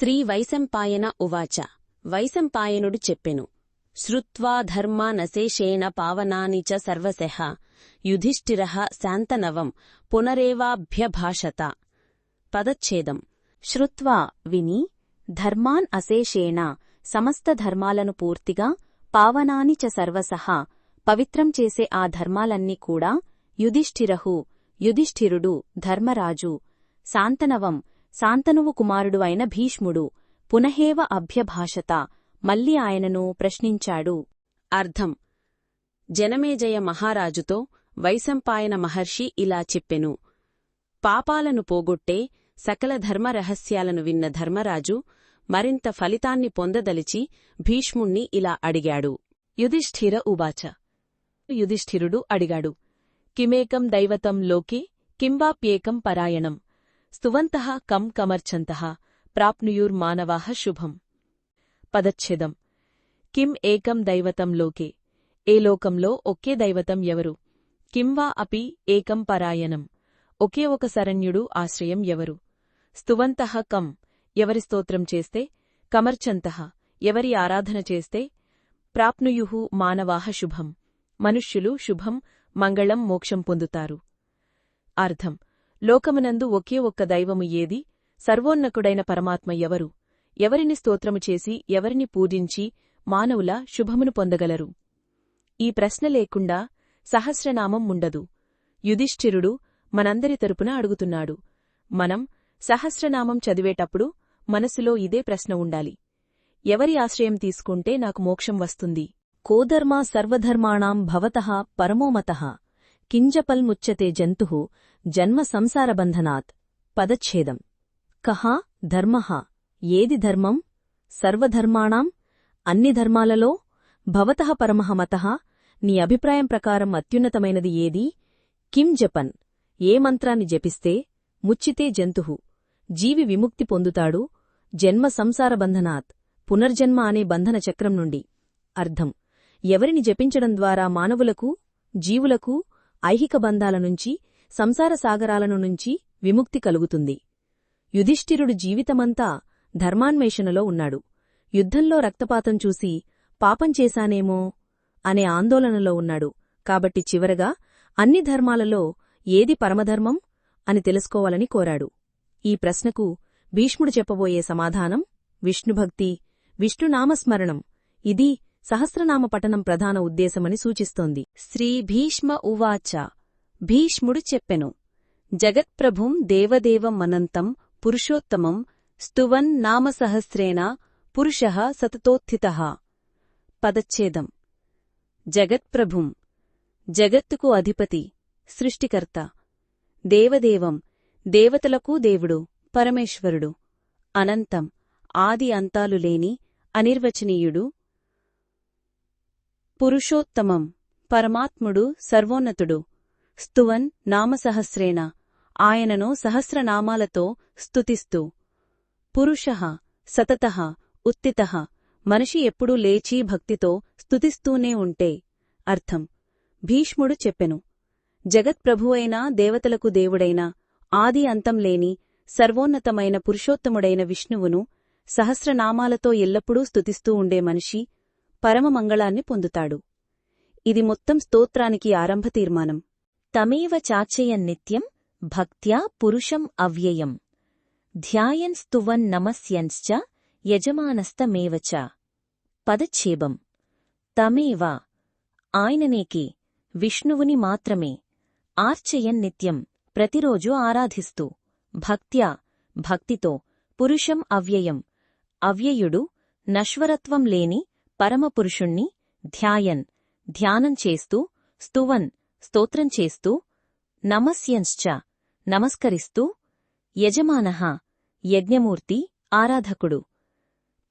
శ్రీ వైశంపాయన ఉవాచ. వైశంపాయనుడు చెప్పెను. శ్రుత్వా ధర్మానశేషేణ పావనాని చ సర్వశః. యుధిష్ఠిరః శాంతనవం పునరేవాభ్యభాషత. పదచ్ఛేదం. శ్రుత్వా విని ధర్మాన్ అశేషేణ సమస్త ధర్మాలను పూర్తిగా పావనాని చ సర్వసః పవిత్రం చేసే ఆ ధర్మాలన్నీ కూడా యుధిష్ఠిరహు యుధిష్ఠిరుడు ధర్మరాజు శాంతనవం శాంతనువు కుమారుడు అయిన భీష్ముడు పునహేవ అభ్యభాషత మళ్ళీ ఆయనను ప్రశ్నించాడు. అర్థం. జనమేజయ మహారాజుతో వైశంపాయన మహర్షి ఇలా చెప్పెను. పాపాలను పోగొట్టే సకల ధర్మ రహస్యాలను విన్న ధర్మరాజు మరింత ఫలితాన్ని పొందదలిచి భీష్ముణ్ణి ఇలా అడిగాడు. యుధిష్ఠిర ఉవాచ. యుధిష్ఠిరుడు అడిగాడు. కిమేకం దైవతం లోకే కింబాప్యేకం పరాయణం. స్తువంతః కం కమర్చంతః ప్రాప్నుయుర్మానవాః శుభం. పదచ్ఛేదం. కిం ఏకం దైవతం లోకే? ఏ లోకంలో ఒకే దైవతం ఎవరు? కింవా అపి ఏకం పరాయణం? ఒకే ఒక శరణ్యుడు ఆశ్రయం ఎవరు? స్తువంతః కం. ఎవరి స్తోత్రం చేస్తే? కమర్చంతః ఎవరి ఆరాధన చేస్తే? ప్రాప్నుయు మానవాః శుభం. మనుష్యులు శుభం మంగళం మోక్షం పొందుతారు. అర్థం. లోకమునందు ఒకే ఒక్క దైవము ఏది? సర్వోన్నకుడైన పరమాత్మ ఎవరు? ఎవరిని స్తోత్రము చేసి ఎవరిని పూజించి మానవుల శుభమును పొందగలరు? ఈ ప్రశ్న లేకుండా సహస్రనామం ఉండదు. యుధిష్ఠిరుడు మనందరి తరపున అడుగుతున్నాడు. మనం సహస్రనామం చదివేటప్పుడు మనసులో ఇదే ప్రశ్న ఉండాలి. ఎవరి ఆశ్రయం తీసుకుంటే నాకు మోక్షం వస్తుంది? కోధర్మా సర్వధర్మాణం భవతః పరమోమతః. కింజపల్ముచ్యతే జంతు జన్మ సంసారబంధనాత్. పదచ్ఛేదం. కహా ధర్మః. ఏది ధర్మం? సర్వధర్మాణాం? అన్ని ధర్మాలలో? భవత పరమః మతః. నీ అభిప్రాయం ప్రకారం అత్యున్నతమైనది ఏది? కిం జపన్. ఏ మంత్రాన్ని జపిస్తే? ముచ్చితే జంతుహు జీవి విముక్తి పొందుతాడు. జన్మ సంసార బంధనాత్ పునర్జన్మ అనే బంధన చక్రం నుండి. అర్థం. ఎవరిని జపించడం ద్వారా మానవులకు జీవులకు ఐహిక బంధాల నుంచి సంసార సాగరాలను నుంచి విముక్తి కలుగుతుంది. యుధిష్ఠిరుడు జీవితమంతా ధర్మాన్వేషణలో ఉన్నాడు. యుద్ధంలో రక్తపాతం చూసి పాపం చేశానేమో అనే ఆందోళనలో ఉన్నాడు. కాబట్టి చివరగా అన్ని ధర్మాలలో ఏది పరమధర్మం అని తెలుసుకోవాలని కోరాడు. ఈ ప్రశ్నకు భీష్ముడు చెప్పబోయే సమాధానం విష్ణుభక్తి విష్ణునామస్మరణం. ఇది సహస్రనామ పఠనం ప్రధాన ఉద్దేశమని సూచిస్తోంది. శ్రీ భీష్మ ఉవాచ. భీష్ముడు చెప్పెను. జగత్ప్రభుం దేవదేవం అనంతం పురుషోత్తమం స్తువన్ నామసహస్రేణ పురుష సతతోత్థిత. పదచ్ఛేదం. జగత్ప్రభుం జగత్తుకు అధిపతి సృష్టికర్త. దేవదేవం దేవతలకు దేవుడు పరమేశ్వరుడు. అనంతం ఆది అంతాలు లేని అనిర్వచనీయుడు. పురుషోత్తమం పరమాత్ముడు సర్వోన్నతుడు. స్తువన్ నామసహస్రేణ. ఆయనను సహస్రనామాలతో స్తుతిస్తూ. పురుష సతత ఉత్తిత మనిషి ఎప్పుడూ లేచి భక్తితో స్తుతిస్తూనే ఉంటే. అర్థం. భీష్ముడు చెప్పెను. జగత్ప్రభువైనా దేవతలకు దేవుడైన ఆది అంతం లేని సర్వోన్నతమైన పురుషోత్తముడైన విష్ణువును సహస్రనామాలతో ఎల్లప్పుడూ స్తుతిస్తూ ఉండే మనిషి పరమమంగళాన్ని పొందుతాడు. ఇది మొత్తం స్తోత్రానికి ఆరంభ తీర్మానం. తమేవ చాచయన్నిత్యం భక్త్యా పురుషం అవ్యయం. ధ్యాయన్ స్తువన్ నమస్యన్శ్చ యజమానస్తమేవ చ. పదచ్ఛేబం తమేవా. ఆయననేకి విష్ణువుని మాత్రమే. ఆర్చయన్ నిత్యం ప్రతిరోజు ఆరాధిస్తూ. భక్త్యా భక్తితో పురుషం అవ్యయం. అవ్యయుడు నశ్వరత్వం లేని పరమపురుషుణ్ణి ధ్యాయన్. ధ్యానం చేస్తూ స్తువన్ స్తోత్రం చేస్తూ నమస్యంశ్చ నమస్కరిస్తూ యజమానః యజ్ఞమూర్తి ఆరాధకుడు.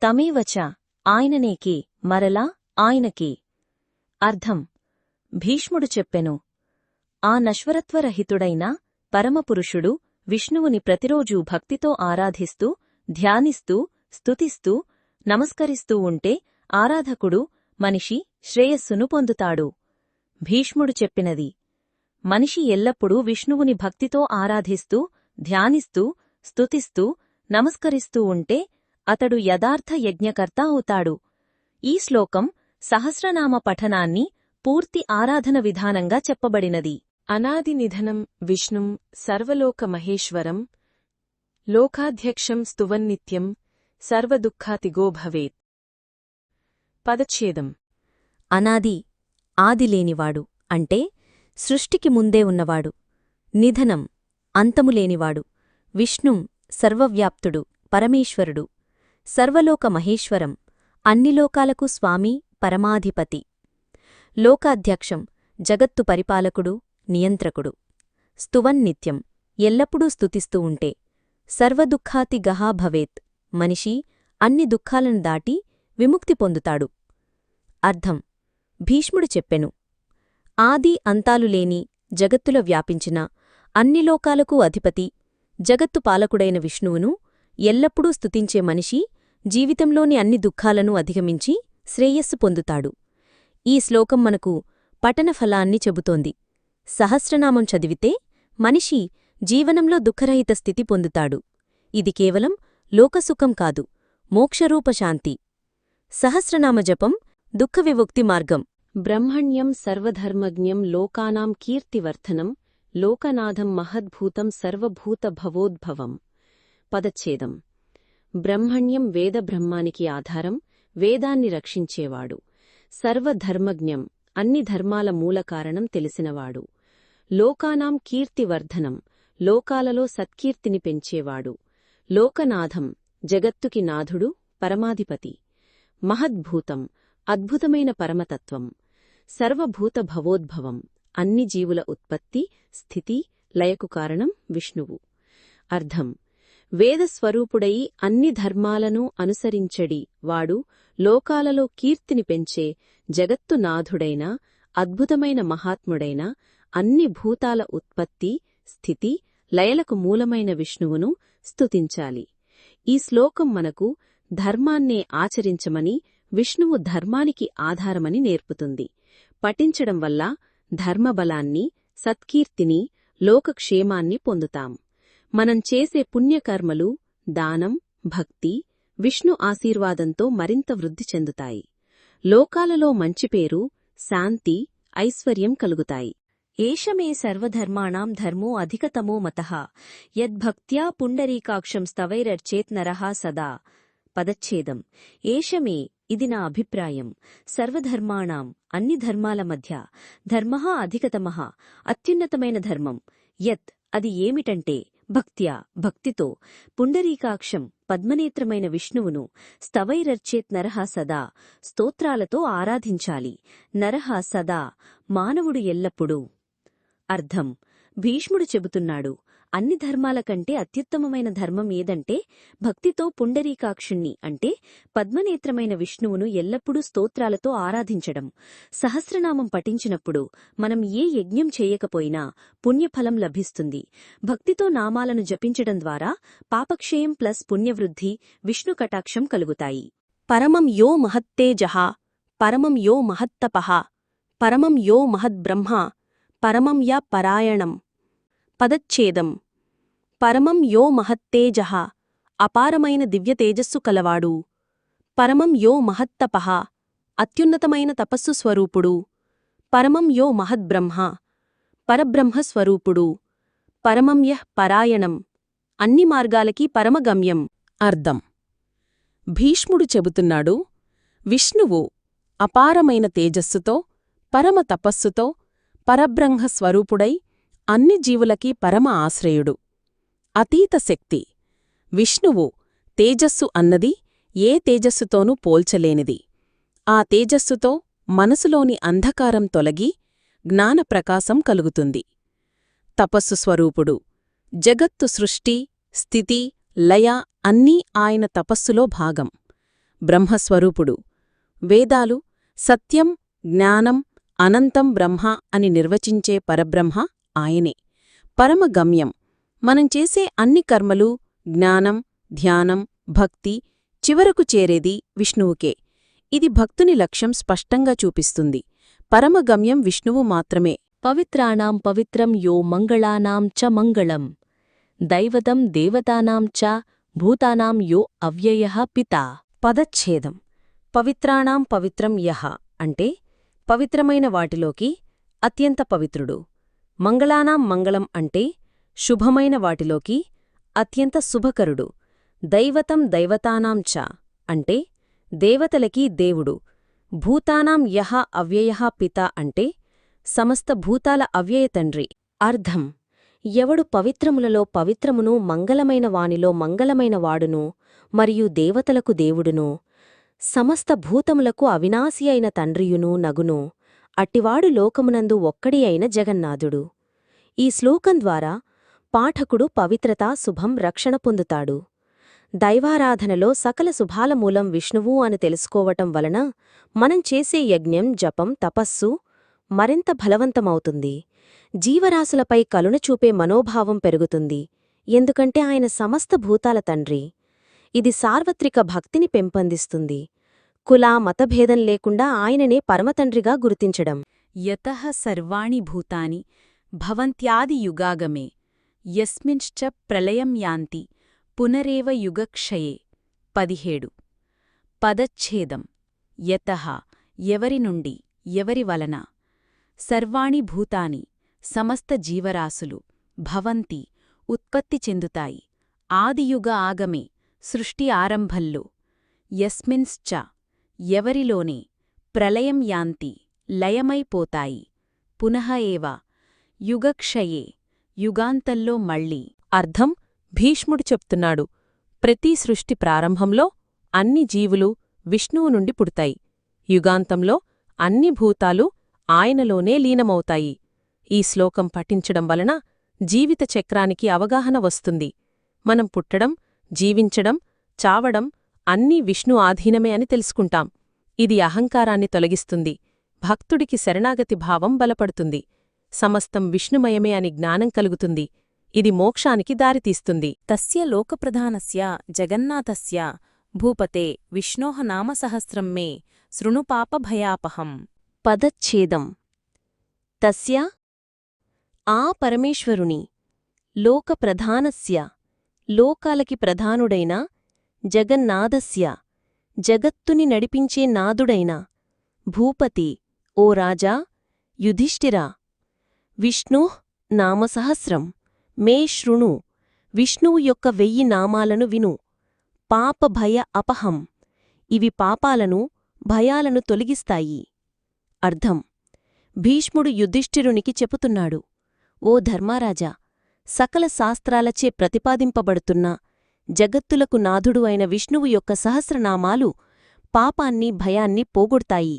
తమేవచ ఆయననేకే మరలా ఆయనకే. అర్థం. భీష్ముడు చెప్పెను ఆ నశ్వరత్వరహితుడైన పరమపురుషుడు విష్ణువుని ప్రతిరోజూ భక్తితో ఆరాధిస్తూ ధ్యానిస్తూ స్తుతిస్తూ నమస్కరిస్తూ ఉంటే ఆరాధకుడు మనిషి శ్రేయస్సును పొందుతాడు. భీష్ముడు చెప్పినది. మనిషి ఎల్లప్పుడూ విష్ణువుని భక్తితో ఆరాధిస్తూ ధ్యానిస్తూ స్తుతిస్తూ నమస్కరిస్తూ ఉంటే అతడు యథార్థ యజ్ఞకర్త అవుతాడు. ఈ శ్లోకం సహస్రనామ పఠనాన్ని పూర్తి ఆరాధన విధానంగా చెప్పబడినది. అనాది నిధనం విష్ణుం సర్వలోక మహేశ్వరం లోకాధ్యక్షం స్తువన్నిత్యం సర్వదుఃఖాతిగో భవేత్. పదచ్ఛేదం. అనాది ఆదిలేనివాడు అంటే సృష్టికి ముందే ఉన్నవాడు. నిధనం అంతములేనివాడు. విష్ణుం సర్వవ్యాప్తుడు పరమేశ్వరుడు. సర్వలోక మహేశ్వరం అన్ని లోకాలకు స్వామి పరమాధిపతి. లోకాధ్యక్షం జగత్తు పరిపాలకుడు నియంత్రకుడు. స్తువన్నిత్యం ఎల్లప్పుడూ స్తుతిస్తూ ఉంటే సర్వదుఃఖాతి గహా భవేత్ మనిషి అన్ని దుఃఖాలను దాటి విముక్తి పొందుతాడు. అర్థం భీష్ముడు చెప్పెను. ఆది అంతాలు లేని జగత్తులో వ్యాపించిన అన్ని లోకాలకు అధిపతి జగత్తు పాలకుడైన విష్ణువును ఎల్లప్పుడూ స్తుతించే మనిషి జీవితంలోని అన్ని దుఃఖాలను అధిగమించి శ్రేయస్సు పొందుతాడు. ఈ శ్లోకం మనకు పఠన ఫలాన్ని చెబుతోంది. సహస్రనామం చదివితే మనిషి జీవనంలో దుఃఖరహిత స్థితి పొందుతాడు. ఇది కేవలం లోకసుఖం కాదు మోక్షరూపశాంతి. సహస్రనామ జపం దుఃఖ విముక్తి మార్గం. బ్రహ్మణ్యం సర్వధర్మజ్ఞం లోకానాం కీర్తివర్ధనం లోకనాథం మహద్భూతం సర్వభూతభవోద్భవం. పదచ్ఛేదం. బ్రహ్మణ్యం వేదబ్రహ్మానికి ఆధారం వేదాన్ని రక్షించేవాడు. సర్వధర్మజ్ఞం అన్ని ధర్మాల మూలకారణం తెలిసినవాడు. లోకానాం కీర్తివర్ధనం లోకాలలో సత్కీర్తిని పెంచేవాడు. లోకనాథం జగత్తుకి నాథుడు పరమాధిపతి. మహద్భూతం అద్భుతమైన పరమతత్వం. సర్వభూత భవోద్భవం అన్ని జీవుల ఉత్పత్తి స్థితి లయకు కారణం విష్ణువు. అర్థం. వేదస్వరూపుడై అన్ని ధర్మాలను అనుసరించడి వాడు లోకాలలో కీర్తిని పెంచే జగత్తునాథుడైన అద్భుతమైన మహాత్ముడైన అన్ని భూతాల ఉత్పత్తి స్థితి లయలకు మూలమైన విష్ణువును స్తుతించాలి. ఈ శ్లోకం మనకు ధర్మాన్నే ఆచరించమని విష్ణువు ధర్మానికి ఆధారమని నేర్పుతుంది. పఠించడం వల్ల ధర్మబలాన్ని సత్కీర్తిని లోకక్షేమాన్ని పొందుతాం. మనం చేసే పుణ్యకర్మలు దానం భక్తి విష్ణు ఆశీర్వాదంతో మరింత వృద్ధి చెందుతాయి. లోకాలలో మంచి పేరు శాంతి ఐశ్వర్యం కలుగుతాయి. ఏషమే సర్వధర్మాణం ధర్మో అధికతమో మతః. యద్భక్త్యా పుండరీకాక్షం స్తవైరర్చేత్ నరః సదా. పదచ్ఛేదం. ఏషమే ఇది నా అభిప్రాయం. సర్వధర్మాణం అన్ని ధర్మాల మధ్య. ధర్మ అధికతమ అత్యున్నతమైన ధర్మం. యత్ అది ఏమిటంటే భక్త్యా భక్తితో. పుండరీకాక్షం పద్మనేత్రమైన విష్ణువును స్తవైరర్చేత్ నరః సదా. స్తోత్రాలతో ఆరాధించాలి. నరహ సదా. మానవుడు ఎల్లప్పుడూ. అర్థం. భీష్ముడు చెబుతున్నాడు అన్ని ధర్మాల కంటే అత్యుత్తమమైన ధర్మం ఏదంటే భక్తితో పుండరీకాక్షుణ్ణి అంటే పద్మనేత్రమైన విష్ణువును ఎల్లప్పుడూ స్తోత్రాలతో ఆరాధించడం. సహస్రనామం పఠించినప్పుడు మనం ఏ యజ్ఞం చేయకపోయినా పుణ్యఫలం లభిస్తుంది. భక్తితో నామాలను జపించడం ద్వారా పాపక్షయం ప్లస్ పుణ్యవృద్ధి విష్ణు కటాక్షం కలుగుతాయి. పరమం యో మహత్తేజః పరమం యో మహత్తపః పరమం యో మహద్బ్రహ్మ పరమం యా పరాయణం. పదచ్ఛేదం. పరమం యో మహత్తేజః అపారమైన దివ్యతేజస్సు కలవాడు. పరమం యో మహత్తపః అత్యున్నతమైన తపస్సు స్వరూపుడు. పరమం యో మహద్బ్రహ్మ పరబ్రహ్మస్వరూపుడు పరమం యః పరాయణం. అన్ని మార్గాలకి పరమగమ్యం. అర్థం. భీష్ముడు చెబుతున్నాడు విష్ణువు అపారమైన తేజస్సుతో పరమ తపస్సుతో పరబ్రహ్మ స్వరూపుడై అన్ని జీవులకి పరమ ఆశ్రయుడు. అతీత శక్తి. విష్ణువు తేజస్సు అన్నది ఏ తేజస్సుతోనూ పోల్చలేనిది. ఆ తేజస్సుతో మనసులోని అంధకారం తొలగి జ్ఞానప్రకాశం కలుగుతుంది. తపస్సు స్వరూపుడు. జగత్తు సృష్టి స్థితి లయ అన్నీ ఆయన తపస్సులో భాగం. బ్రహ్మస్వరూపుడు. వేదాలు సత్యం జ్ఞానం అనంతం బ్రహ్మ అని నిర్వచించే పరబ్రహ్మ ఆయనే. పరమగమ్యం. మనం చేసే అన్ని కర్మలు జ్ఞానం ధ్యానం భక్తి చివరకు చేరేది విష్ణువుకే. ఇది భక్తుని లక్ష్యం స్పష్టంగా చూపిస్తుంది. పరమగమ్యం విష్ణువు మాత్రమే. పవిత్రాణాం పవిత్రం యో మంగళానాం చ మంగళం. దైవతం దేవతానాం చ భూతానాం యో అవ్యయః పితా. పదచ్ఛేదం. పవిత్రాణాం పవిత్రం యహ అంటే పవిత్రమైన వాటిలోకి అత్యంత పవిత్రుడు. మంగళానాం మంగళం అంటే శుభమైన వాటిలోకి అత్యంత శుభకరుడు. దైవతం దైవతానాం చ అంటే దేవతలకి దేవుడు. భూతానాం యహ అవ్యయః పిత అంటే సమస్త భూతాల అవ్యయ తండ్రి. అర్థం ఎవడు పవిత్రములలో పవిత్రమును మంగళమైన వానిలో మంగళమైన వాడును మరియు దేవతలకు దేవుడును సమస్త భూతములకు అవినాశి అయిన తండ్రియును నగును అట్టివాడు లోకమునందు ఒక్కడి అయిన జగన్నాథుడు. ఈ శ్లోకం ద్వారా పాఠకుడు పవిత్రత శుభం రక్షణ పొందుతాడు. దైవారాధనలో సకల శుభాల మూలం విష్ణువు అని తెలుసుకోవటం వలన మనం చేసే యజ్ఞం జపం తపస్సు మరింత బలవంతమవుతుంది. జీవరాశులపై కలున చూపే మనోభావం పెరుగుతుంది. ఎందుకంటే ఆయన సమస్త భూతాల తండ్రి. ఇది సార్వత్రిక భక్తిని పెంపొందిస్తుంది. కులా మతభేదం లేకుండా ఆయననే పరమతండ్రిగా గుర్తించడం. యతః సర్వాణి భూతాని భవంత్యాదియుగాగమే యస్మింశ్చ ప్రళయం యాంతి పునరేవ యుగక్షయే. పదిహేడు. పదచ్ఛేదం. యతః ఎవరి నుండి ఎవరి వలన? సర్వాణి భూతాని సమస్త జీవరాశులు భవంతి ఉత్పత్తి చెందుతాయి. ఆదియుగ ఆగమే. సృష్టి ఆరంభల్లు. యస్మిన్శ్చ ఎవరిలోనే ప్రళయం యాంతి లయమైపోతాయి పునః ఏవ. యుగక్షయే. యుగాంతంలో మళ్ళీ. అర్థం? భీష్ముడు చెప్తున్నాడు. ప్రతి సృష్టి ప్రారంభంలో అన్ని జీవులు విష్ణువు నుండి పుడతాయి. యుగాంతంలో అన్ని భూతాలు ఆయనలోనే లీనమవుతాయి. ఈ శ్లోకం పఠించడం వలన జీవిత చక్రానికి అవగాహన వస్తుంది. మనం పుట్టడం జీవించడం చావడం అన్నీ విష్ణు ఆధీనమే అని తెలుసుకుంటాం. ఇది అహంకారాన్ని తొలగిస్తుంది. భక్తుడికి శరణాగతి భావం బలపడుతుంది. సమస్తం విష్ణుమయమే అని జ్ఞానం కలుగుతుంది. ఇది మోక్షానికి దారితీస్తుంది. తస్య లోకప్రధానస్య జగన్నాథస్య భూపతే విష్ణోః నామసహస్రం మే శృణుపాపభయాపహం పదచ్ఛేదం. తస్య ఆ పరమేశ్వరుని లోకప్రధానస్య లోకాలకి ప్రధానుడైన జగన్నాథస్య జగత్తుని నడిపించే నాదుడైన భూపతి ఓ రాజా యుధిష్ఠిరా విష్ణు నామసహస్రం మే శృణు విష్ణువు యొక్క వెయ్యి నామాలను విను. పాప భయ అపహం ఇవి పాపాలను భయాలను తొలగిస్తాయి. అర్థం. భీష్ముడు యుధిష్ఠిరునికి చెపుతున్నాడు. ఓ ధర్మారాజా సకల శాస్త్రాలచే ప్రతిపాదింపబడుతున్న జగత్తులకు నాథుడు అయిన విష్ణువు యొక్క సహస్రనామాలు పాపాన్ని భయాన్ని పోగొడతాయి.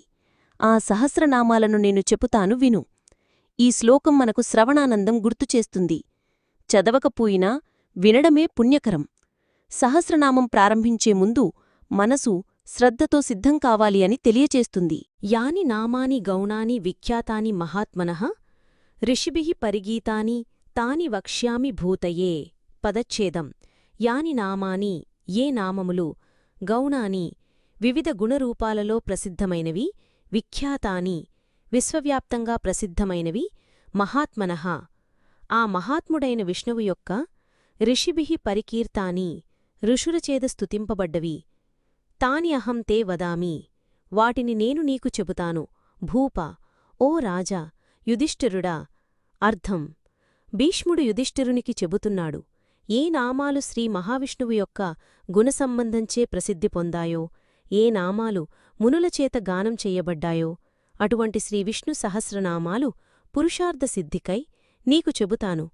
ఆ సహస్రనామాలను నేను చెపుతాను విను. ఈ శ్లోకం మనకు శ్రవణానందం గుర్తుచేస్తుంది. చదవకపోయినా వినడమే పుణ్యకరం. సహస్రనామం ప్రారంభించే ముందు మనసు శ్రద్ధతో సిద్ధం కావాలి అని తెలియచేస్తుంది. యాని నామాని గౌణాని విఖ్యాతాని మహాత్మనః ఋషిభి పరిగీతాని తాని వక్ష్యామి భూతయే పదచ్ఛేదం. యాని నామాని ఏ నామములు గౌణాని వివిధ గుణరూపాలలో ప్రసిద్ధమైనవి విఖ్యాతాని విశ్వవ్యాప్తంగా ప్రసిద్ధమైనవి మహాత్మనః. ఆ మహాత్ముడైన విష్ణువు యొక్క ఋషిభి పరికీర్తాని ఋషులచేద స్తుతింపబడ్డవి. తాని అహం తే వదామి. వాటిని నేను నీకు చెబుతాను. భూప ఓ రాజా యుధిష్ఠిరుడా అర్థం. భీష్ముడు యుధిష్ఠిరునికి చెబుతున్నాడు ఏ నామాలు శ్రీ మహావిష్ణువు యొక్క గుణసంబంధంచే ప్రసిద్ధి పొందాయో ఏ నామాలు మునులచేత గానం చెయ్యబడ్డాయో అటువంటి శ్రీవిష్ణు సహస్రనామాలు పురుషార్థ సిద్ధికై నీకు చెబుతాను.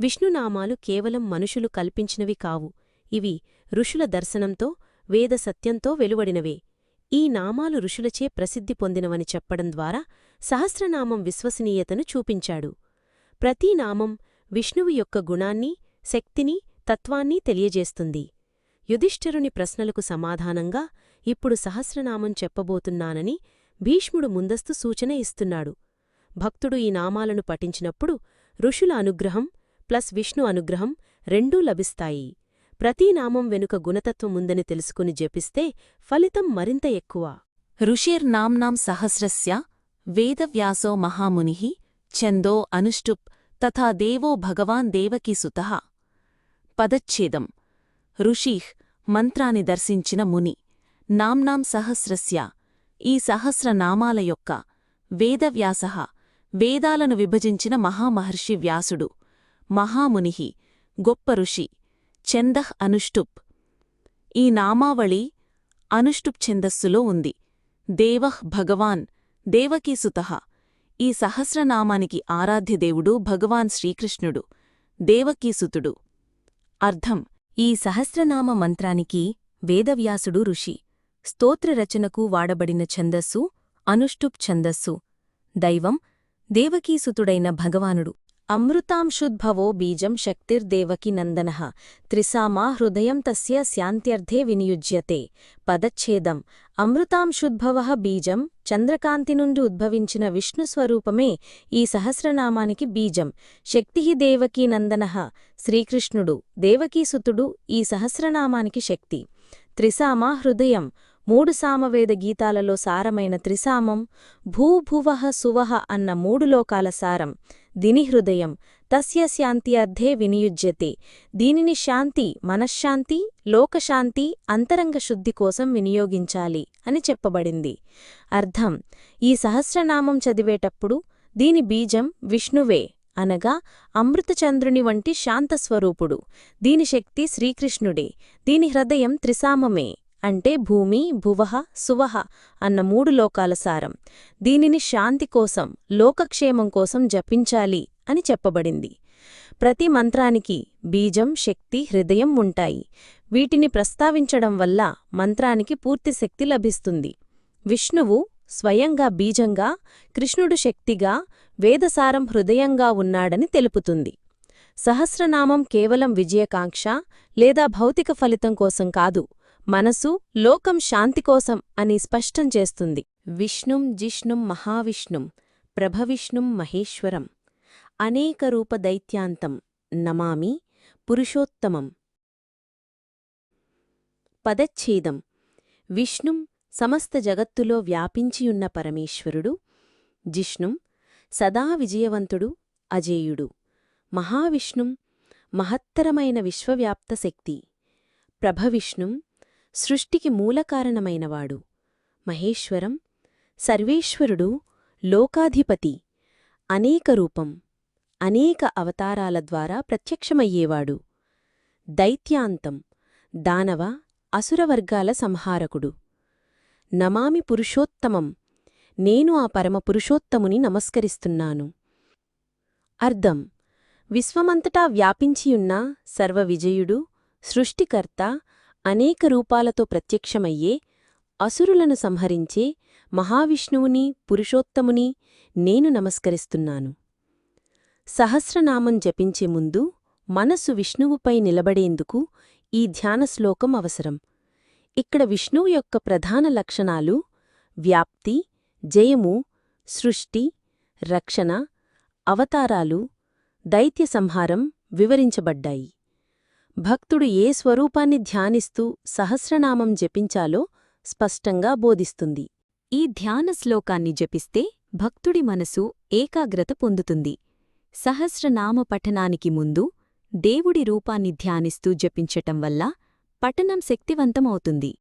విష్ణునామాలు కేవలం మనుషులు కల్పించినవి కావు ఇవి ఋషుల దర్శనంతో వేద సత్యంతో వెలువడినవే. ఈ నామాలు ఋషులచే ప్రసిద్ధి పొందినవని చెప్పడం ద్వారా సహస్రనామం విశ్వసనీయతను చూపించాడు. ప్రతీనామం విష్ణువు యొక్క గుణాన్ని శక్తిని తత్వాన్ని తెలియజేస్తుంది. యుధిష్ఠరుని ప్రశ్నలకు సమాధానంగా ఇప్పుడు సహస్రనామం చెప్పబోతున్నానని భీష్ముడు ముందస్తు సూచన ఇస్తున్నాడు. భక్తుడు ఈ నామాలను పఠించినప్పుడు ఋషుల అనుగ్రహం ప్లస్ విష్ణు అనుగ్రహం రెండూ లభిస్తాయి. ప్రతీనామం నామం వెనుక గుణతత్వముందని తెలుసుకుని జపిస్తే ఫలితం మరింత ఎక్కువ. ఋషిర్నామ్నాం సహస్రస్య వేదవ్యాసో మహాముని ఛందో అనుష్టుప్ తథా దేవో భగవాన్ దేవకీసుతః పదచ్ఛేదం. ఋషీహ్ మంత్రాన్ని దర్శించిన ముని. నామ్నాం సహస్రస్య. ఈ సహస్రనామాల యొక్క వేదవ్యాస వేదాలను విభజించిన మహామహర్షి వ్యాసుడు. మహామునిహి. గొప్ప ఋషి. ఛందః అనుష్టుప్. ఈ నామావళి అనుష్టుప్ ఛందస్సులో ఉంది. దేవః భగవాన్ దేవకీసుతః ఈ సహస్రనామానికి ఆరాధ్యదేవుడు భగవాన్ శ్రీకృష్ణుడు దేవకీసుతుడు. అర్థం ఈ సహస్రనామ మంత్రానికి వేదవ్యాసుడు ఋషి. స్తోత్రరచనకు వాడబడిన ఛందస్సు అనుష్టుప్ ఛందస్సు. దైవం దేవకీసుతుడైన భగవానుడు. అమృతాంశుద్భవో బీజం శక్తిర్దేవకి నందన. త్రిసామా హృదయం తస్య శాంత్యర్థే వినియుజ్యతే. పదచ్ఛేదం. అమృతాంశుద్భవ బీజం చంద్రకాంతి నుండి ఉద్భవించిన విష్ణుస్వరూపమే ఈ సహస్రనామానికి బీజం. శక్తి దేవకీ నందన. శ్రీకృష్ణుడు దేవకీసుతుడు ఈ సహస్రనామానికి శక్తి. త్రిసామ హృదయం. మూడు సామవేద గీతాలలో సారమైన త్రిసామం భూభువః సువః అన్న మూడు లోకాల సారం. దిని హృదయం తస్య శాంతి అర్థే వినియుజ్యతే. దీనిని శాంతి మనశ్శాంతి లోకశాంతి అంతరంగ శుద్ధి కోసం వినియోగించాలి అని చెప్పబడింది. అర్థం ఈ సహస్రనామం చదివేటప్పుడు దీని బీజం విష్ణువే అనగా అమృతచంద్రుని వంటి శాంతస్వరూపుడు. దీని శక్తి శ్రీకృష్ణుడే. దీని హృదయం త్రిసామమే. అంటే భూమి భువః సువః అన్న మూడు లోకాల సారం. దీనిని శాంతి కోసం లోకక్షేమం కోసం జపించాలి అని చెప్పబడింది. ప్రతి మంత్రానికి బీజం శక్తి హృదయం ఉంటాయి. వీటిని ప్రస్తావించడం వల్ల మంత్రానికి పూర్తి శక్తి లభిస్తుంది. విష్ణువు స్వయంగా బీజంగా కృష్ణుడు శక్తిగా వేదసారం హృదయంగా ఉన్నాడని తెలుపుతుంది. సహస్రనామం కేవలం విజయకాంక్ష లేదా భౌతిక ఫలితం కోసం కాదు మనసు లోకం శాంతి కోసం అని స్పష్టం చేస్తుంది. విష్ణుం జిష్ణుం మహావిష్ణుం ప్రభవిష్ణుం మహేశ్వరం అనేక రూప దైత్యాంతం నమామి పురుషోత్తమం. పదచ్ఛేదం. విష్ణుం సమస్త జగత్తులో వ్యాపించియున్న పరమేశ్వరుడు జిష్ణుం సదా విజయవంతుడు అజేయుడు. మహావిష్ణుం మహత్తరమైన విశ్వవ్యాప్త శక్తి. ప్రభవిష్ణుం సృష్టికి మూలకారణమైనవాడు మహేశ్వరం సర్వేశ్వరుడు లోకాధిపతి అనేక రూపం అనేక అవతారాల ద్వారా ప్రత్యక్షమయ్యేవాడు. దైత్యాంతం దానవ అసురవర్గాల సంహారకుడు. నమామి పురుషోత్తమం నేను ఆ పరమ పురుషోత్తముని నమస్కరిస్తున్నాను. అర్ధం విశ్వమంతటా వ్యాపించియున్న సర్వవిజయుడు సృష్టికర్త అనేక రూపాలతో ప్రత్యక్షమయ్యే అసురులను సంహరించే మహావిష్ణువుని పురుషోత్తముని నేను నమస్కరిస్తున్నాను. సహస్రనామం జపించే ముందు మనస్సు విష్ణువుపై నిలబడేందుకు ఈ ధ్యాన శ్లోకం అవసరం. ఇక్కడ విష్ణువు యొక్క ప్రధాన లక్షణాలు వ్యాప్తి జయము సృష్టి రక్షణ అవతారాలు దైత్య సంహారం వివరించబడ్డాయి. భక్తుడు ఏ స్వరూపాన్ని ధ్యానిస్తూ సహస్రనామం జపించాలో స్పష్టంగా బోధిస్తుంది. ఈ ధ్యాన శ్లోకాన్ని జపిస్తే భక్తుడి మనసు ఏకాగ్రత పొందుతుంది. సహస్రనామ పఠనానికి ముందు దేవుడి రూపాన్ని ధ్యానిస్తూ జపించటం వల్ల పఠనం శక్తివంతమవుతుంది.